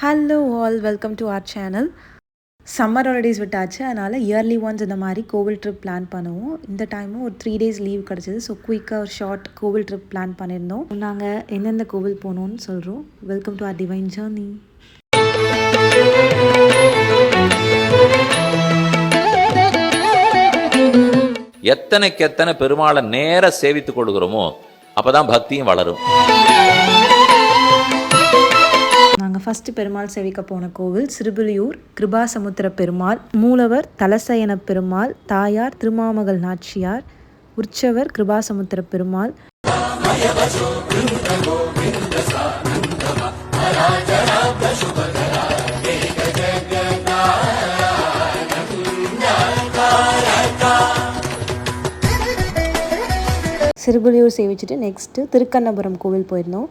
Hello all welcome to our channel summer holidays விட்டாச்சு அதனால் yearly once இந்த மாதிரி கோவில் ட்ரிப் பிளான் பண்ணுவோம். இந்த டைமும் ஒரு த்ரீ டேஸ் லீவ் கிடச்சிது. ஸோ குயிக்காக ஒரு ஷார்ட் கோவில் ட்ரிப் பிளான் பண்ணியிருந்தோம். நாங்கள் எந்தெந்த கோவில் போகணும்னு சொல்கிறோம் welcome to our divine journey எத்தனைக்கு எத்தனை பெருமாளை நேர சேவித்துக் கொள்கிறோமோ அப்பதான் பக்தியும் வளரும். நாங்கள் ஃபஸ்ட்டு பெருமாள் சேவிக்க போன கோவில் சிறுபுலியூர் கிருபாசமுத்திர பெருமாள் மூலவர் தலசயன பெருமாள் தாயார் திருமாமகள் நாச்சியார் உற்சவர் கிருபாசமுத்திர பெருமாள். சிறுபுலியூர் சேவிச்சுட்டு நெக்ஸ்ட்டு திருக்கண்ணபுரம் கோவில் போயிருந்தோம்.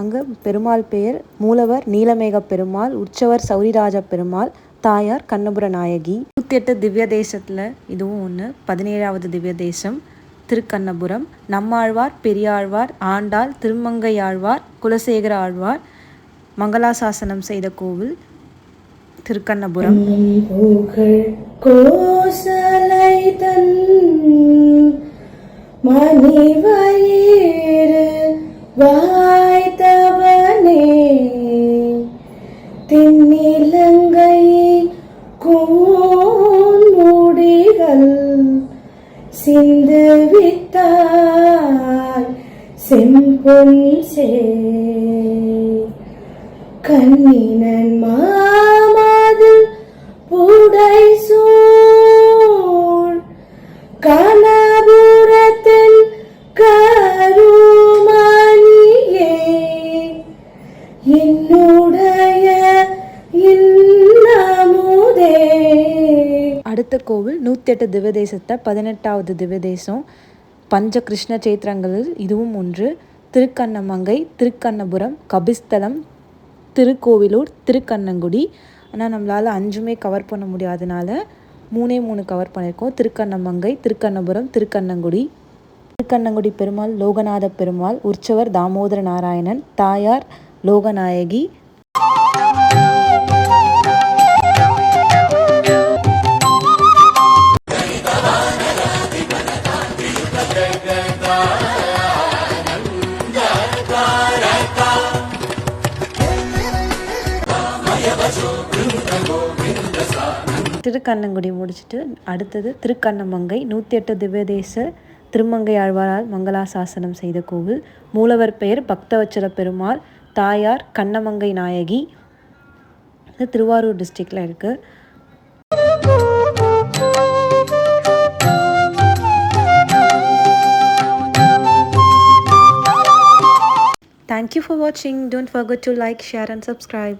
அங்கே பெருமாள் பெயர் மூலவர் நீலமேக பெருமாள் உற்சவர் சௌரிராஜ பெருமாள் தாயார் கண்ணபுர நாயகி. நூற்றி எட்டு திவ்ய தேசத்தில் இதுவும் ஒன்று பதினேழாவது திவ்ய தேசம் திருக்கண்ணபுரம். நம்மாழ்வார் பெரியாழ்வார் ஆண்டாள் திருமங்கையாழ்வார் குலசேகர ஆழ்வார் மங்களாசாசனம் செய்த கோவில் திருக்கண்ணபுரம். கோசலை தன் வயிறு வாய்த்தவனே. தென்னிலங்கை கூடிகள் சிந்து வித்தாய் செம்பொன் சே. கண்ணினன் மாமாது புடை சூழ் அடுத்த கோவில் நூற்றி எட்டு பதினெட்டாவது திவதேசம். பஞ்ச கிருஷ்ண சேத்திரங்களில் இதுவும் ஒன்று. திருக்கண்ணமங்கை திருக்கண்ணபுரம் கபிஸ்தலம் திருக்கோவிலூர் திருக்கண்ணங்குடி. ஆனால் நம்மளால் அஞ்சுமே கவர் பண்ண முடியாதனால மூணே மூணு கவர் பண்ணியிருக்கோம். திருக்கண்ணமங்கை திருக்கண்ணபுரம் திருக்கண்ணங்குடி. திருக்கண்ணங்குடி பெருமாள் லோகநாத பெருமாள் உற்சவர் தாமோதர நாராயணன் தாயார் லோகநாயகி திருக்கண்ணங்குடி முடிச்சுட்டு அடுத்தது திருக்கண்ணமங்கை நூற்றி எட்டு திவ்யதேச திருமங்கை ஆழ்வாரால் மங்களாசாசனம் செய்த கோவில் மூலவர் பெயர் பக்தவச்சல பெருமாள் தாயார் கண்ணமங்கை நாயகி இது திருவாரூர் டிஸ்ட்ரிக்டில் இருக்குது Thank you for watching. Don't forget to like, share and subscribe.